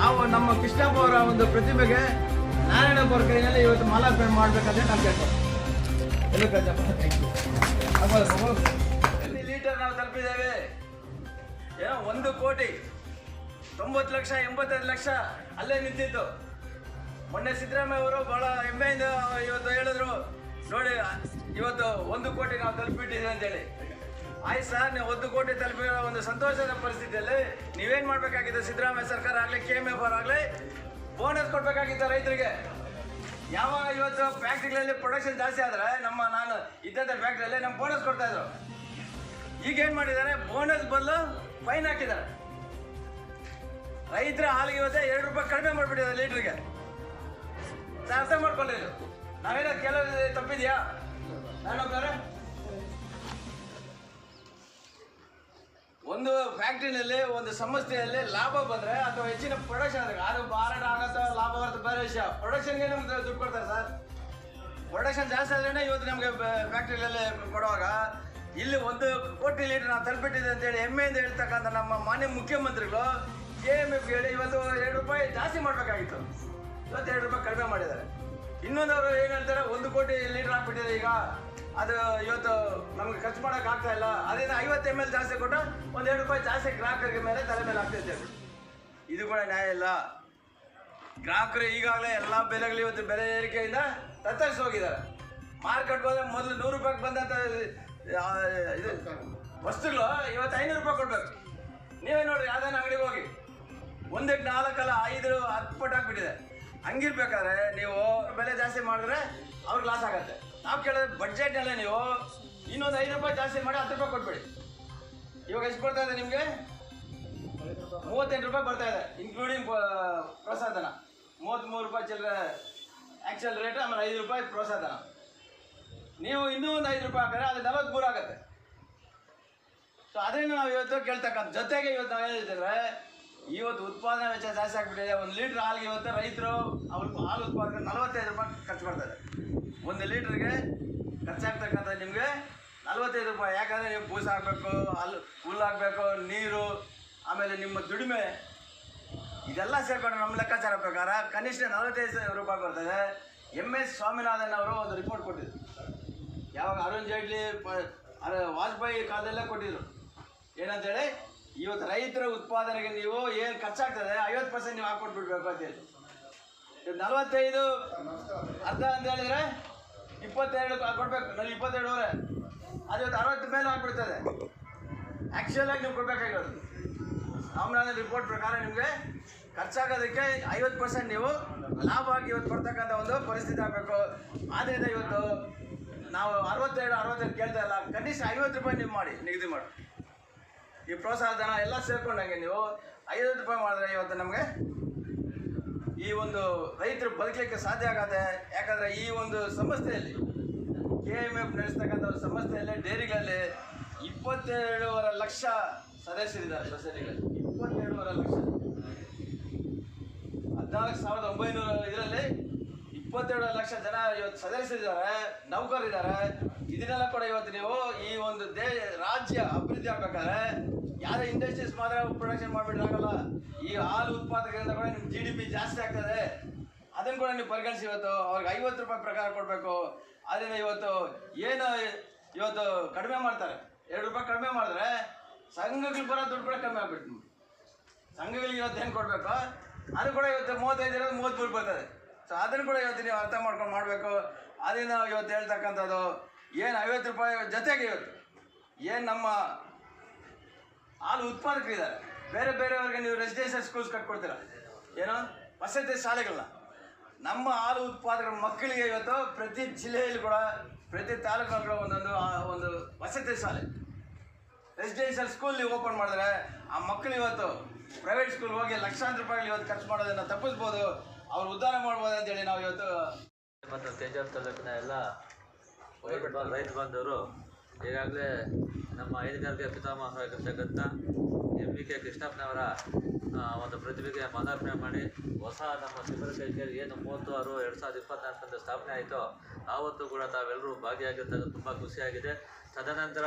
ನಾವು ನಮ್ಮ ಕೃಷ್ಣಪ್ಪ ಅವರ ಒಂದು ಪ್ರತಿಭೆಗೆ ಅವರ ಕೈನಲ್ಲಿ ಇವತ್ತು ಮಾಲಾರ್ಪಣೆ ಮಾಡ್ಬೇಕಂದ್ರೆ ನಾನು ಕೇಳ್ತೇವೆ ಲೀಟರ್ ನಾವು ತಲುಪಿದ್ದೇವೆ? ಏನೋ ಒಂದು ಕೋಟಿ, ತೊಂಬತ್ತು ಲಕ್ಷ, ಎಂಬತ್ತೈದು ಲಕ್ಷ ಅಲ್ಲೇ ನಿಂತಿತ್ತು. ಮೊನ್ನೆ ಸಿದ್ದರಾಮಯ್ಯ ಅವರು ಬಹಳ ಹೆಮ್ಮೆಯಿಂದ ಇವತ್ತು ಹೇಳಿದ್ರು. ನೋಡಿ ಇವತ್ತು ಒಂದು ಕೋಟಿ ನಾವು ತಲುಪಿಟ್ಟಿದ್ದೀವಿ ಅಂತೇಳಿ. ಆಯ್ತು ಸರ್, ನೀವು ಒಂದು ಕೋಟಿ ತಲುಪಿರೋ ಒಂದು ಸಂತೋಷದ ಪರಿಸ್ಥಿತಿಯಲ್ಲಿ ನೀವೇನು ಮಾಡಬೇಕಾಗಿತ್ತು ಸಿದ್ದರಾಮಯ್ಯ ಸರ್ಕಾರ ಆಗಲಿ, ಕೆ ಎಂ ಎಫ್ ಆಗಲಿ ಬೋನಸ್ ಕೊಡಬೇಕಾಗಿತ್ತು ರೈತರಿಗೆ. ಯಾವಾಗ ಇವತ್ತು ಫ್ಯಾಕ್ಟ್ರಿಗಳಲ್ಲಿ ಪ್ರೊಡಕ್ಷನ್ ಜಾಸ್ತಿ ಆದರೆ ನಮ್ಮ ನಾನು ಇದ್ದಂಥ ಫ್ಯಾಕ್ಟ್ರಿಯಲ್ಲಿ ನಮ್ಮ ಬೋನಸ್ ಕೊಡ್ತಾ ಇದ್ರು. ಈಗ ಏನು ಮಾಡಿದ್ದಾರೆ? ಬೋನಸ್ ಬದಲು ಫೈನ್ ಹಾಕಿದ್ದಾರೆ. ರೈತರ ಹಾಲಿಗೆ ಇವತ್ತೆ ಎರಡು ರೂಪಾಯಿ ಕಡಿಮೆ ಮಾಡಿಬಿಟ್ಟಿದ್ದಾರೆ ಲೀಟ್ರಿಗೆ. ಅರ್ಥ ಮಾಡ್ಕೊಳ್ಳಿ ನಾವೇನಾದ್ರು ನಾವೇನೋ ಕೆಲವು ತಪ್ಪಿದ್ಯಾ? ಒಂದು ಫ್ಯಾಕ್ಟ್ರಿನಲ್ಲಿ, ಒಂದು ಸಂಸ್ಥೆಯಲ್ಲಿ ಲಾಭ ಬಂದ್ರೆ ಅಥವಾ ಹೆಚ್ಚಿನ ಪ್ರೊಡಕ್ಷನ್ ಆದ್ರೆ ಅದು ಮಾರಾಟ ಆಗತ್ತ ಲಾಭ ಬರುತ್ತೆ ಬೇರೆ ವಿಷಯ. ಪ್ರೊಡಕ್ಷನ್ಗೆ ನಮ್ಗೆ ದುಡ್ಡು ಕೊಡ್ತಾರೆ ಸರ್. ಪ್ರೊಡಕ್ಷನ್ ಜಾಸ್ತಿ ಆದ್ರೆ ಇವತ್ತು ನಮಗೆ ಫ್ಯಾಕ್ಟ್ರಿಗಳಲ್ಲಿ ಕೊಡುವಾಗ ಇಲ್ಲಿ ಒಂದು ಕೋಟಿ ಲೀಟರ್ ನಾವು ತಲುಪಿಟ್ಟಿದೆ ಅಂತೇಳಿ ಹೆಮ್ಮೆಯಿಂದ ಹೇಳ್ತಕ್ಕಂಥ ನಮ್ಮ ಮಾನ್ಯ ಮುಖ್ಯಮಂತ್ರಿಗಳು ಕೆ ಎಂ ಎಫ್ ಹೇಳಿ ಇವತ್ತು ಎರಡು ರೂಪಾಯಿ ಜಾಸ್ತಿ ಮಾಡಬೇಕಾಗಿತ್ತು. ಇವತ್ತು ಎರಡು ರೂಪಾಯಿ ಕಡಿಮೆ ಮಾಡಿದ್ದಾರೆ. ಇನ್ನೊಂದವರು ಏನು ಹೇಳ್ತಾರೆ? ಒಂದು ಕೋಟಿ ಲೀಟರ್ ಹಾಕ್ಬಿಟ್ಟಿದೆ ಈಗ. ಅದು ಇವತ್ತು ನಮ್ಗೆ ಖರ್ಚು ಮಾಡೋಕೆ ಆಗ್ತಾ ಇಲ್ಲ. ಅದರಿಂದ ಐವತ್ತು ಎಂ ಎಲ್ ಜಾಸ್ತಿ ಕೊಟ್ಟು ಒಂದು ಎರಡು ರೂಪಾಯಿ ಜಾಸ್ತಿ ಗ್ರಾಹಕರಿಗೆ ಮೇಲೆ ತಲೆ ಮೇಲೆ ಆಗ್ತೈತೆ ಇದು. ಕೂಡ ನ್ಯಾಯ ಇಲ್ಲ. ಗ್ರಾಹಕರು ಈಗಾಗಲೇ ಎಲ್ಲ ಬೆಲೆಗಳು ಇವತ್ತು ಬೆಲೆ ಏರಿಕೆಯಿಂದ ತತ್ತರಿಸಿ ಹೋಗಿದ್ದಾರೆ. ಮಾರ್ಕೆಟ್ ಹೋದ್ರೆ ಮೊದಲು ನೂರು ರೂಪಾಯಿಗೆ ಬಂದಂಥ ಇದು ವಸ್ತುಗಳು ಇವತ್ತು ಐನೂರು ರೂಪಾಯಿ ಕೊಡ್ಬೇಕು. ನೀವೇ ನೋಡಿರಿ, ಯಾವ್ದಾನ ಅಂಗಡಿಗೆ ಹೋಗಿ. ಒಂದಕ್ಕೆ ನಾಲ್ಕಲ್ಲ ಐದು ಹತ್ತು ಪಟ್ಟು ಹಾಕ್ಬಿಟ್ಟಿದೆ ಹಂಗಿರ್ಬೇಕಾದ್ರೆ ನೀವು ಬೆಲೆ ಜಾಸ್ತಿ ಮಾಡಿದ್ರೆ ಅವ್ರಿಗೆ ಲಾಸ್ ಆಗತ್ತೆ. ನಾವು ಕೇಳಿದ್ರೆ ಬಡ್ಜೆಟ್ನಲ್ಲೇ ನೀವು. ಇನ್ನೊಂದು ಐದು ರೂಪಾಯಿ ಜಾಸ್ತಿ ಮಾಡಿ ಹತ್ತು ರೂಪಾಯಿ ಕೊಟ್ಬಿಡಿ. ಇವಾಗ ಎಷ್ಟು ಬರ್ತಾ ಇದೆ ನಿಮಗೆ? ಮೂವತ್ತೆಂಟು ರೂಪಾಯಿ ಬರ್ತಾ ಇದೆ ಇನ್ಕ್ಲೂಡಿಂಗ್ ಪ್ರಸಾದನ. ಮೂವತ್ತ್ಮೂರು ರೂಪಾಯಿ ಚಿಲ್ಲರೆ ಆ್ಯಕ್ಚುಲ್ ರೇಟ್ ಆಮೇಲೆ ಐದು ರೂಪಾಯಿ ಪ್ರಸಾದನ. ನೀವು ಇನ್ನೂ ಒಂದು ಐದು ರೂಪಾಯಿ ಹಾಕಿದ್ರೆ ಅದು ನಲವತ್ತ್ಮೂರು ಆಗುತ್ತೆ. ಸೊ ಅದರಿಂದ ನಾವು ಇವತ್ತು ಕೇಳ್ತಕ್ಕಂಥ ಜೊತೆಗೆ ಇವತ್ತು ನಾವು ಹೇಳಿದ್ರೆ ಇವತ್ತು ಉತ್ಪಾದನೆ ವೆಚ್ಚ ಜಾಸ್ತಿ ಆಗಿಬಿಟ್ಟಿದೆ. ಒಂದು ಲೀಟ್ರ್ ಹಾಲಿಗೆ ಇವತ್ತು ರೈತರು ಅವ್ರ ಹಾಲು ಉತ್ಪಾದನೆ ನಲವತ್ತೈದು ರೂಪಾಯಿ ಖರ್ಚು ಮಾಡ್ತಾರೆ. ಒಂದು ಲೀಟ್ರಿಗೆ ಖರ್ಚಾಗ್ತಕ್ಕಂಥ ನಿಮಗೆ ನಲವತ್ತೈದು ರೂಪಾಯಿ. ಯಾಕಂದರೆ ನೀವು ಬೂಸ ಹಾಕಬೇಕು ಅಲ್ಲಿ ಹುಲ್ಲು ಹಾಕಬೇಕು, ನೀರು, ಆಮೇಲೆ ನಿಮ್ಮ ದುಡಿಮೆ. ಇದೆಲ್ಲ ಸೇರ್ಕೊಂಡು ನಮ್ಮ ಲೆಕ್ಕಾಚಾರ ಪ್ರಕಾರ ಕನಿಷ್ಠ ನಲವತ್ತೈದು ರೂಪಾಯಿ ಬರ್ತದೆ. ಎಂ ಎಸ್ ಸ್ವಾಮಿನಾಥನ್ ಅವರು ಒಂದು ರಿಪೋರ್ಟ್ ಕೊಟ್ಟಿದ್ರು. ಯಾವಾಗ ಅರುಣ್ ಜೇಟ್ಲಿ ವಾಜಪೇಯಿ ಕಾಲದಲ್ಲೇ ಕೊಟ್ಟಿದ್ರು. ಏನಂತೇಳಿ? ಇವತ್ತು ರೈತರ ಉತ್ಪಾದನೆಗೆ ನೀವು ಏನು ಖರ್ಚಾಗ್ತದೆ? ಐವತ್ತು ಪರ್ಸೆಂಟ್ ನೀವು ಹಾಕ್ಕೊಟ್ಬಿಡ್ಬೇಕು ಅಂತ ಹೇಳಿ. ನಲವತ್ತೈದು, ಅರ್ಧ ಅಂತ ಹೇಳಿದ್ರೆ ಇಪ್ಪತ್ತೆರಡು ಕೊಡ್ಬೇಕು. ನಾನು ಇಪ್ಪತ್ತೆರಡುವರೆ. ಅದು ಇವತ್ತು ಅರವತ್ತು ಮೇಲೆ ಆಗ್ಬಿಡ್ತದೆ. ಆ್ಯಕ್ಚುಯಲ್ ಆಗಿ ನೀವು ಕೊಡ್ಬೇಕಾಗಿರೋದು. ಸ್ವಾಮಿನಾಥನ್ ರಿಪೋರ್ಟ್ ಪ್ರಕಾರ ನಿಮಗೆ ಖರ್ಚಾಗೋದಕ್ಕೆ ಐವತ್ತು ಪರ್ಸೆಂಟ್ ನೀವು ಲಾಭ ಆಗಿ ಇವತ್ತು ಕೊಡ್ತಕ್ಕಂಥ ಒಂದು ಪರಿಸ್ಥಿತಿ ಆಗಬೇಕು. ಆದ್ದರಿಂದ ಇವತ್ತು ನಾವು ಅರವತ್ತೆರಡು ಅರವತ್ತೆರಡು ಕೇಳ್ತಾ ಇಲ್ಲ. ಕನಿಷ್ಠ ಐವತ್ತು ರೂಪಾಯಿ ನೀವು ಮಾಡಿ, ನಿಗದಿ ಮಾಡಿ. ಈ ಪ್ರೋತ್ಸಾಹ ಧನ ಎಲ್ಲ ಸೇರ್ಕೊಂಡಂಗೆ ನೀವು ಐವತ್ತು ರೂಪಾಯಿ ಮಾಡಿದ್ರೆ ಇವತ್ತು ನಮಗೆ ಈ ಒಂದು ರೈತರು ಬದುಕಲಿಕ್ಕೆ ಸಾಧ್ಯ ಆಗತ್ತೆ. ಯಾಕಂದರೆ ಈ ಒಂದು ಸಂಸ್ಥೆಯಲ್ಲಿ ಕೆ ಎಂ ಎಫ್ ನಡೆಸ್ತಕ್ಕಂಥ ಸಂಸ್ಥೆಯಲ್ಲಿ ಡೈರಿಗಳಲ್ಲಿ ಇಪ್ಪತ್ತೆರಡೂವರೆ ಲಕ್ಷ ಸದಸ್ಯರಿದ್ದಾರೆ ಸೊಸೈಟಿಗಳಲ್ಲಿ. ಇಪ್ಪತ್ತೆರಡೂವರೆ ಲಕ್ಷ. ಹದಿನಾಲ್ಕು ಸಾವಿರದ ಒಂಬೈನೂರ ಇದರಲ್ಲಿ ಇಪ್ಪತ್ತೆರಡು ಲಕ್ಷ ಜನ ಇವತ್ತು ಸದಸ್ಯರಿದ್ದಾರೆ ನೌಕರಿದ್ದಾರೆ ಇದನ್ನೆಲ್ಲ ಕೂಡ ಇವತ್ತು ನೀವು ಈ ಒಂದು ದೇ ರಾಜ್ಯ ಅಭಿವೃದ್ಧಿ ಆಗ್ಬೇಕಾದ್ರೆ ಯಾರೇ ಇಂಡಸ್ಟ್ರೀಸ್ ಮಾತ್ರ ಪ್ರೊಡಕ್ಷನ್ ಮಾಡ್ಬಿಟ್ರೆ ಆಗಲ್ಲ. ಈ ಹಾಲು ಉತ್ಪಾದಕರಿಂದ ಕೂಡ ನಿಮ್ಮ ಜಿ ಡಿ ಪಿ ಜಾಸ್ತಿ ಆಗ್ತದೆ. ಅದನ್ನು ಕೂಡ ನೀವು ಪರಿಗಣಿಸಿ ಇವತ್ತು. ಅವ್ರಿಗೆ ಐವತ್ತು ರೂಪಾಯಿ ಪ್ರಕಾರ ಕೊಡಬೇಕು. ಅದರಿಂದ ಇವತ್ತು ಏನು ಇವತ್ತು ಕಡಿಮೆ ಮಾಡ್ತಾರೆ? ಎರಡು ರೂಪಾಯಿ ಕಡಿಮೆ ಮಾಡಿದ್ರೆ ಸಂಘಗಳು ಬರೋ ದುಡ್ಡು ಕೂಡ ಕಮ್ಮಿ ಆಗ್ಬಿಟ್ಟು ಸಂಘಗಳಿಗೆ ಇವತ್ತು ಏನು ಕೊಡಬೇಕು? ಅದು ಕೂಡ ಇವತ್ತು ಮೂವತ್ತೈದು ಇರೋದು ಮೂವತ್ತ್ಮೂರು ಬರ್ತದೆ. ಸೊ ಅದನ್ನು ಕೂಡ ಇವತ್ತು ನೀವು ಅರ್ಥ ಮಾಡ್ಕೊಂಡು ಮಾಡಬೇಕು. ಅದರಿಂದ ಇವತ್ತು ಹೇಳ್ತಕ್ಕಂಥದ್ದು, ಏನು ಐವತ್ತು ರೂಪಾಯಿ ಜೊತೆಗೆ ಇವತ್ತು. ಏನು ನಮ್ಮ ಹಾಲು ಉತ್ಪಾದಕರಿದ್ದಾರೆ ಬೇರೆ ಬೇರೆಯವ್ರಿಗೆ ನೀವು ರೆಸಿಡೆನ್ಷಿಯಲ್ ಸ್ಕೂಲ್ಸ್ ಕಟ್ಕೊಡ್ತೀರ? ಏನೋ? ವಸತಿ ಶಾಲೆಗಳನ್ನ? ನಮ್ಮ ಹಾಲು ಉತ್ಪಾದಕರ ಮಕ್ಕಳಿಗೆ ಇವತ್ತು ಪ್ರತಿ ಜಿಲ್ಲೆಯಲ್ಲಿ ಕೂಡ, ಪ್ರತಿ ತಾಲೂಕಿನಲ್ಲೂ ಒಂದೊಂದು ಒಂದು ವಸತಿ ಶಾಲೆ. ರೆಸಿಡೆನ್ಷಿಯಲ್ ಸ್ಕೂಲ್ ಓಪನ್ ಮಾಡಿದ್ರೆ ಆ ಮಕ್ಕಳು ಇವತ್ತು ಪ್ರೈವೇಟ್ ಸ್ಕೂಲ್ ಹೋಗಿ ಲಕ್ಷಾಂತರ ರೂಪಾಯಿಗಳು ಇವತ್ತು ಖರ್ಚು ಮಾಡೋದನ್ನು ತಪ್ಪಿಸ್ಬೋದು. ಅವ್ರು ಉದ್ಧಾರ ಮಾಡ್ಬೋದು ಅಂತೇಳಿ ನಾವು ಇವತ್ತು ಮತ್ತು ತೇಜಾವ್ ತಾಲೂಕಿನ ಎಲ್ಲ ರೈತ ಬಾಂಧವರು ಈಗಾಗಲೇ ನಮ್ಮ ಹೈನುಗಾರಿಕೆ ಪಿತಾಮಹರಾಗಿರ್ತಕ್ಕಂಥ ಎಂ ವಿ ಕೆ ಕೃಷ್ಣಪ್ಪನವರ ಒಂದು ಪ್ರತಿಭೆಗೆ ಮಾಲಾರ್ಪಣೆ ಮಾಡಿ ಹೊಸ ನಮ್ಮ ಸಿಬ್ಬಂದಿ ಕೈಕೇರಿ ಏನು ಮೂವತ್ತು ಆರು ಎರಡು ಸಾವಿರದ ಇಪ್ಪತ್ನಾಲ್ಕರಿಂದ ಸ್ಥಾಪನೆ ಆಯಿತು, ಆವತ್ತು ಕೂಡ ತಾವೆಲ್ಲರೂ ಭಾಗಿಯಾಗಿರ್ತಕ್ಕಂಥ ತುಂಬ ಖುಷಿಯಾಗಿದೆ. ತದನಂತರ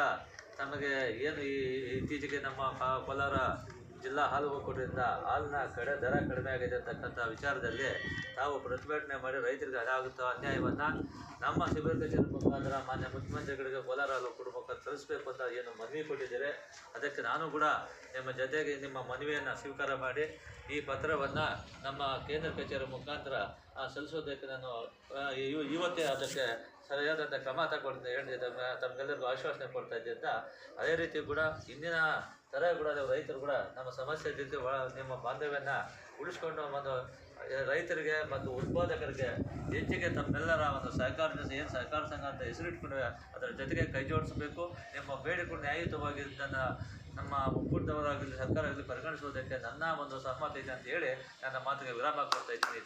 ತಮಗೆ ಏನು ಈ ಇತ್ತೀಚೆಗೆ ನಮ್ಮ ಕೋಲಾರ ಜಿಲ್ಲಾ ಹಾಲು ಒಕ್ಕೂಟದಿಂದ ಹಾಲಿನ ಕಡೆ ದರ ಕಡಿಮೆ ಆಗಿದೆ ಅಂತಕ್ಕಂಥ ವಿಚಾರದಲ್ಲಿ ತಾವು ಪ್ರತಿಭಟನೆ ಮಾಡಿ ರೈತರಿಗೆ ಅದಾಗುತ್ತೋ ಅನ್ಯಾಯವನ್ನು ನಮ್ಮ ಶಿಬಿರ ಕಚೇರಿ ಮುಖಾಂತರ ಮಾನ್ಯ ಮುಖ್ಯಮಂತ್ರಿಗಳಿಗೆ ಕೋಲಾರ ಹಾಲು ಒಕ್ಕೂಟ ಮುಖಾಂತರ ಅಂತ ಏನು ಮನವಿ ಕೊಟ್ಟಿದ್ದಾರೆ? ಅದಕ್ಕೆ ನಾನು ಕೂಡ ನಿಮ್ಮ ಜೊತೆಗೆ ನಿಮ್ಮ ಮನವಿಯನ್ನು ಸ್ವೀಕಾರ ಮಾಡಿ ಈ ಪತ್ರವನ್ನು ನಮ್ಮ ಕೇಂದ್ರ ಕಚೇರಿ ಮುಖಾಂತರ ಸಲ್ಲಿಸೋದಕ್ಕೆ ನಾನು ಇವತ್ತೇ ಅದಕ್ಕೆ ಸರಿಯಾದಂಥ ಕ್ರಮ ತಗೊಳ್ತೀನಿ ತಮ್ಮ ತಮಗೆಲ್ಲರಿಗೂ ಆಶ್ವಾಸನೆ ಕೊಡ್ತಾ ಅಂತ. ಅದೇ ರೀತಿ ಕೂಡ ಇಂದಿನ ಥರ ಕೂಡ ರೈತರು ಕೂಡ ನಮ್ಮ ಸಮಸ್ಯೆ ಜೊತೆ ನಿಮ್ಮ ಬಾಂಧವ್ಯನ ಉಳಿಸ್ಕೊಂಡು ಒಂದು ರೈತರಿಗೆ ಮತ್ತು ಉತ್ಪಾದಕರಿಗೆ ಹೆಚ್ಚಿಗೆ ತಮ್ಮೆಲ್ಲರ ಒಂದು ಸಹಕಾರದಿಂದ ಏನು ಸಹಕಾರ ಸಂಘ ಅಂತ ಹೆಸರಿಟ್ಕೊಂಡು ಅದರ ಜೊತೆಗೆ ಕೈ ಜೋಡಿಸಬೇಕು. ನಿಮ್ಮ ಬೇಡಿಕೆ ನ್ಯಾಯಯುತವಾಗಿ ಇದನ್ನು ನಮ್ಮ ಒಕ್ಕೂಟದವರಾಗಲಿ ಸರ್ಕಾರ ಆಗಲಿ ಪರಿಗಣಿಸುವುದಕ್ಕೆ ನನ್ನ ಒಂದು ಸಹಮತ ಇದೆ ಅಂತ ಹೇಳಿ ನನ್ನ ಮಾತಿಗೆ ವಿರಾಮ ಕೊಡ್ತಾ ಇದ್ದೀನಿ.